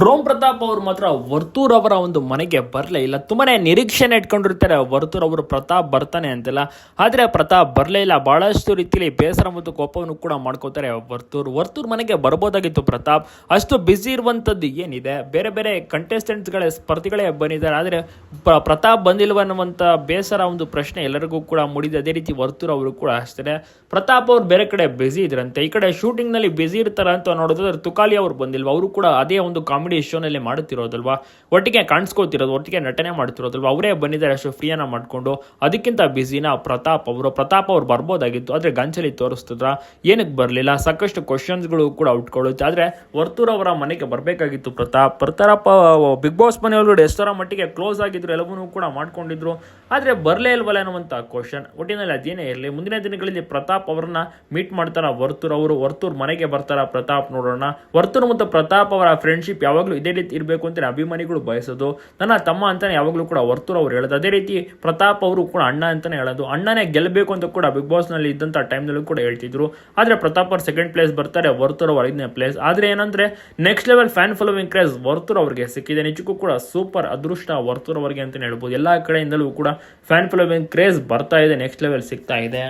ಡ್ರೋಮ್ ಪ್ರತಾಪ್ ಅವರು ಮಾತ್ರ ವರ್ತೂರ್ ಅವರ ಒಂದು ಮನೆಗೆ ಬರಲೇ ಇಲ್ಲ. ತುಂಬಾನೇ ನಿರೀಕ್ಷೆನ ಇಟ್ಕೊಂಡಿರ್ತಾರೆ. ವರ್ತೂರ್ ಅವರು ಪ್ರತಾಪ್ ಬರ್ತಾನೆ ಅಂತೆಲ್ಲ. ಆದ್ರೆ ಪ್ರತಾಪ್ ಬರಲೇ ಇಲ್ಲ. ಬಹಳಷ್ಟು ರೀತಿಯಲ್ಲಿ ಬೇಸರ ಮತ್ತು ಕೋಪವನ್ನು ಕೂಡ ಮಾಡ್ಕೋತಾರೆ ವರ್ತೂರ್. ವರ್ತೂರ್ ಮನೆಗೆ ಬರ್ಬೋದಾಗಿತ್ತು ಪ್ರತಾಪ್. ಅಷ್ಟು ಬ್ಯುಸಿ ಇರುವಂತದ್ದು ಏನಿದೆ? ಬೇರೆ ಬೇರೆ ಕಂಟೆಸ್ಟೆಂಟ್ಸ್ಗಳೇ ಸ್ಪರ್ಧಿಗಳೇ ಬಂದಿದ್ದಾರೆ. ಆದ್ರೆ ಪ್ರತಾಪ್ ಬಂದಿಲ್ವ ಅನ್ನುವಂಥ ಬೇಸರ ಒಂದು ಪ್ರಶ್ನೆ ಎಲ್ಲರಿಗೂ ಕೂಡ ಮೂಡಿದೆ. ಅದೇ ರೀತಿ ವರ್ತೂರ್ ಅವರು ಕೂಡ ಅಷ್ಟೇ. ಪ್ರತಾಪ್ ಅವ್ರು ಬೇರೆ ಕಡೆ ಬ್ಯುಸಿ ಇದ್ರಂತೆ. ಈ ಕಡೆ ಶೂಟಿಂಗ್ನಲ್ಲಿ ಬ್ಯುಸಿ ಇರ್ತಾರ ಅಂತ ನೋಡೋದಾದ್ರೆ ತುಕಾಲಿ ಅವರು ಬಂದಿಲ್ವಾ? ಅವರು ಕೂಡ ಅದೇ ಒಂದು ಕಾಮಿಡಿ ಶೋನಲ್ಲಿ ಮಾಡುತ್ತಿರೋದಲ್ವಾ? ಒಟ್ಟಿಗೆ ಕಾಣಿಸ್ಕೋತಿರೋದು, ಒಟ್ಟಿಗೆ ನಟನೆ ಮಾಡ್ತಿರೋದಲ್ವಾ ಅವರೇ ಬಂದಿದ್ದಾರೆ, ಅಷ್ಟು ಫ್ರೀಯನ್ನ ಮಾಡ್ಕೊಂಡು. ಅದಕ್ಕಿಂತ ಬ್ಯುಸಿನ ಪ್ರತಾಪ್ ಅವರು. ಪ್ರತಾಪ್ ಅವ್ರು ಬರ್ಬೋದಾಗಿತ್ತು, ಆದ್ರೆ ಗಂಚಲಿ ತೋರಿಸ್ತಿದ್ರ? ಏನಕ್ಕೆ ಬರಲಿಲ್ಲ? ಸಾಕಷ್ಟು ಕ್ವಶನ್ಸ್ಗಳು ಕೂಡ ಉಟ್ಕೊಳ್ಳುತ್ತೆ. ಆದ್ರೆ ವರ್ತೂರ್ ಅವರ ಮನೆಗೆ ಬರಬೇಕಾಗಿತ್ತು ಪ್ರತಾಪ್. ಪ್ರತಾಪ್ ಬಿಗ್ ಬಾಸ್ ಮನೆ ಒಳಗಡೆ ಎಷ್ಟರ ಮಟ್ಟಿಗೆ ಕ್ಲೋಸ್ ಆಗಿದ್ರು ಎಲ್ಲವನ್ನೂ ಕೂಡ ಮಾಡ್ಕೊಂಡಿದ್ರು. ಆದ್ರೆ ಬರಲೇ ಇಲ್ವಲ್ಲ ಅನ್ನುವಂಥ ಕ್ವಶನ್ ಒಟ್ಟಿನಲ್ಲಿ ಅದೇನೇ ಇರಲಿ, ಮುಂದಿನ ದಿನಗಳಲ್ಲಿ ಪ್ರತಾಪ್ ಅವರನ್ನ ಮೀಟ್ ಮಾಡ್ತಾರ ವರ್ತೂರ್ ಅವರು? ವರ್ತೂರ್ ಮನೆಗೆ ಬರ್ತಾರ ಪ್ರತಾಪ್ ನೋಡೋಣ. ವರ್ತೂರ್ ಮತ್ತು ಪ್ರತಾಪ್ ಅವರ ಫ್ರೆಂಡ್ಶಿಪ್ ಯಾವಾಗಲೂ ಇದೇ ರೀತಿ ಇರಬೇಕು ಅಂತ ಅಭಿಮಾನಿಗಳು ಬಯಸೋದು. ನನ್ನ ತಮ್ಮ ಅಂತಾನೆ ಯಾವಾಗಲೂ ಕೂಡ ವರ್ತೂರು ಅವರು ಹೇಳೋದು. ಅದೇ ರೀತಿ ಪ್ರತಾಪ್ ಅವರು ಕೂಡ ಅಣ್ಣ ಅಂತಾನೆ ಹೇಳೋದು. ಅಣ್ಣನೇ ಗೆಲ್ಲಬೇಕು ಅಂತ ಕೂಡ ಬಿಗ್ ಬಾಸ್ನಲ್ಲಿ ಇದ್ದಂತ ಟೈಮ್ನಲ್ಲೂ ಕೂಡ ಹೇಳ್ತಿದ್ರು. ಆದರೆ ಪ್ರತಾಪ್ ಅವ್ರು ಸೆಕೆಂಡ್ ಪ್ಲೇಸ್ ಬರ್ತಾರೆ, ವರ್ತೂರು ಅವರು ಐದನೇ ಪ್ಲೇಸ್ ಆದರೆ ಏನಂದ್ರೆ next level fan following craze Varthur ಅವರಿಗೆ ಸಿಕ್ಕಿದೆ. ನಿಜಕ್ಕೂ ಕೂಡ ಸೂಪರ್ ಅದೃಷ್ಟ ವರ್ತೂರು ಅವರಿಗೆ ಅಂತಲೇ ಹೇಳ್ಬೋದು. ಎಲ್ಲ ಕಡೆಯಿಂದಲೂ ಕೂಡ ಫ್ಯಾನ್ ಫಾಲೋವಿಂಗ್ ಕ್ರೇಜ್ ಬರ್ತಾ ಇದೆ ನೆಕ್ಸ್ಟ್ ಲೆವೆಲ್ ಸಿಗ್ತಾ ಇದೆ.